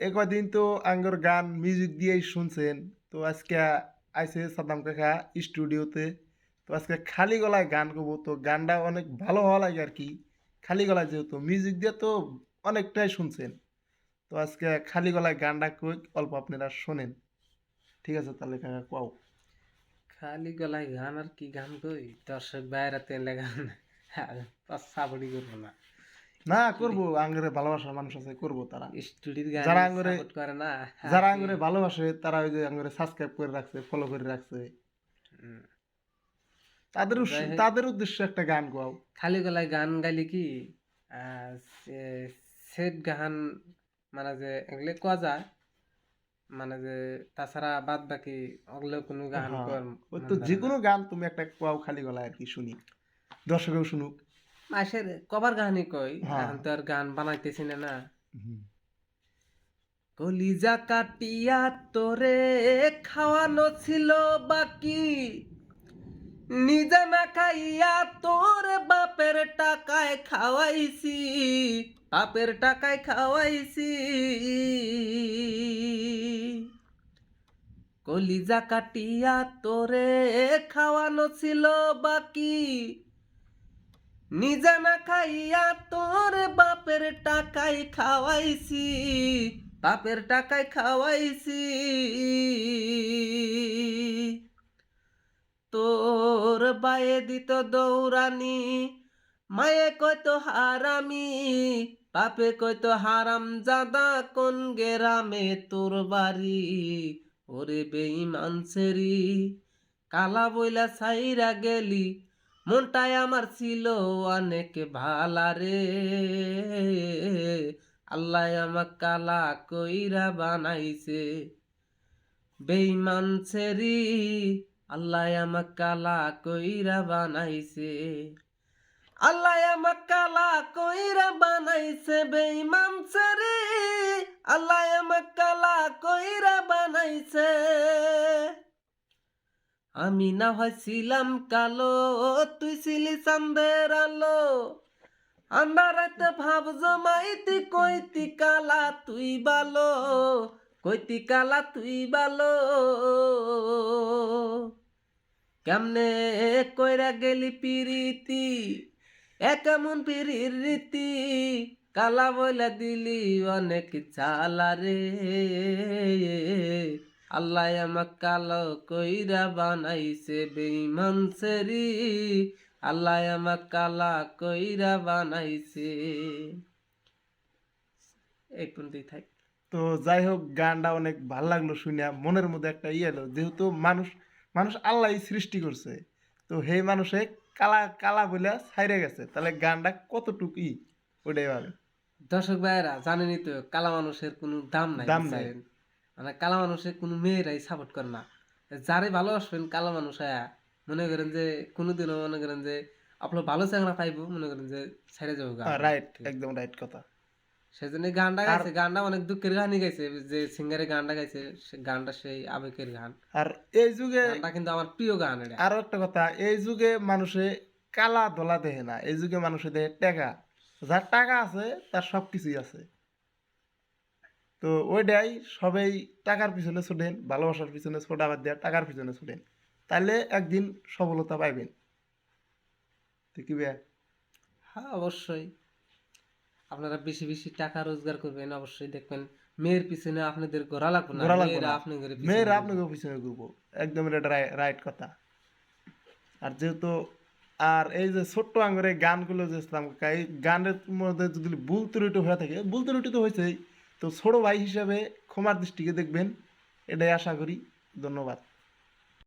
এ কদিন তো আঙ্গর গান মিউজিক দিয়েই শুনছেন। তো আজকে আইসে সাদ্দাম কাকা স্টুডিওতে তো আজকে খালি গলায় গান করব তো গানটা অনেক ভালো হওয়া লাগে আর কি। খালি গলায় যেহেতু মিউজিক দিয়ে তো অনেকটাই শুনছেন। তো আজকে খালি গলায় গানটা কই অল্প আপনারা শোনেন। ঠিক আছে তাহলে কাকা, কও। খালি গলায় গান আর কি গান কই? দর্শক বাইরে তেলে গান সাবড়ি করব না। না করব আঙ্গরে ভালোবাসার মানুষ আছে করব তারা। যারা আঙ্গুরে- করে না যারা আঙ্গরে ভালোবাসে তারা ওই যে আঙ্গরে সাবস্ক্রাইব করে রাখছে ফলো করে রাখছে। তাদের। তাদের উদ্দেশ্যে একটা গান গাও। খালি গলায় গান গাইলে কি সেট গান মানে যে এগুলো কোয়া যায় মানে যে তাছাড়া বাদ বাকি ওগুলো কোনো গান হ্যাঁ, ওই তো মানে যে কোনো গান তুমি একটা কোয়াও খালি গলায় আর কি শুনি। দর্শকেও শুনুক। মাসের কবার গানই কই হ্যাঁ। এখন তো আর গান বানাইতেছি না না। কলিজা কাটিয়া তোরে খাওয়ানো ছিল বাকি। নিজে না খাইয়া তোর বাপের টাকায় খাওয়াইছি বাপের টাকায় খাওয়াইছি। কলিজা কাটিয়া তোরে খাওয়ানো ছিল বাকি। নিজে না খাইয়া তোর বাপের টাকায় খাওয়াইছি, বাপের টাকায় খাওয়াইছি। তোর বায়ে দিত দৌড়ানি, মায়ে কইতো হারামি, বাপে কইতো হারাম জাদা কোন গেরামে তোর বাড়ি। ওরে বেঈমান সেরি কালা বইলা সাইরা গেলি মনটাই আমার ছিল অনেক ভালা রে। আল্লাহ আমাক কালা কইরা বানাইছে। বেঈমান ছেড়ি, আল্লাহ আমাক কালা কইরা বানাইছে। আল্লাহ আমাক কালা কইরা বানাইছে, বেঈমান ছেড়ি, আল্লাহ আমাক কালা কইরা বানাইছে। আমি না হয় ছিলাম কালো, তুই ছিলি চান্দের আলো। আন্ধারাতে ভাব জমাইতি, কইতি কালা, তুই বালো, কইতি কালা, তুই বালো। কেমনে কইরা গেলি পিরিতি একেমন পিরির রীতি? কালা বইলা দিলি অনেক চালা রে। আল্লাহ আমাক কালো কইরা বানাইছে বেঈমান সেরি। আল্লাহ আমাক কালা কইরা বানাইছে। এই পর্যন্তই থাক। তো যাই হোক গানটা অনেক ভালো লাগল শুনিয়া। মনের মধ্যে একটা ইয়ে এলো যেহেতু মানুষ মানুষ আল্লাহ সৃষ্টি করছে। তো সেই মানুষে কালা কালা বলে ছাইরে গেছে। তাহলে গানটা কতটুকু ওটাই ভাবে? দর্শক ভাইয়েরা জানেনই তো কালা মানুষের কোনো দাম নাই দাম নাই। মানে কালা মানুষের কোনো মেয়েরাই সাপোর্ট করে না। যারে ভালোবাসবেন কালা মানুষ আয়া মনে করেন যে কোনোদিনও মনে করেন যে আপনার ভালো চাংরা পাইবো মনে করেন যে ছেড়ে যাব রাইট একদম রাইট কথা। সেজন্য গানটা গাইছে গানটা অনেক দুঃখের গানই গাইছে যে সিঙ্গারে গানটা গাইছে গানটা সেই আবেগের গান। আর এই যুগে গানটা কিন্তু আমার প্রিয় গান এটা। আরও একটা কথা এই যুগে মানুষে কালা ধলা দেখে না এই যুগে মানুষে দেখে টাকা। যার টাকা আছে তার সব কিছুই আছে। তো ওইটাই সবাই টাকার পিছনে ছোটেন ভালোবাসার পিছনে ছোট আবার দেওয়া টাকার পিছনে ছোটেন। তাহলে একদিন সফলতা পাইবেন। তো কি হ্যাঁ অবশ্যই। আপনারা বেশি বেশি টাকা রোজগার করবেন অবশ্যই দেখবেন মেয়ের পিছনে আপনাদের ঘোরা লাগবে না মেয়েরা। আপনাদের মেয়েরা আপনাকে পিছনে ঘুরবো। একদম এটা রাইট কথা। আর যেহেতু আর এই যে ছোট্ট আঙ্গুরে গানগুলো যে ইসলাম গানের মধ্যে যদি ভুল ত্রুটি হয়ে থাকে ভুল ত্রুটি তো হয়েছেই তো ছোট ভাই হিসাবে ক্ষমার দৃষ্টিকে দেখবেন এটাই আশা করি। ধন্যবাদ।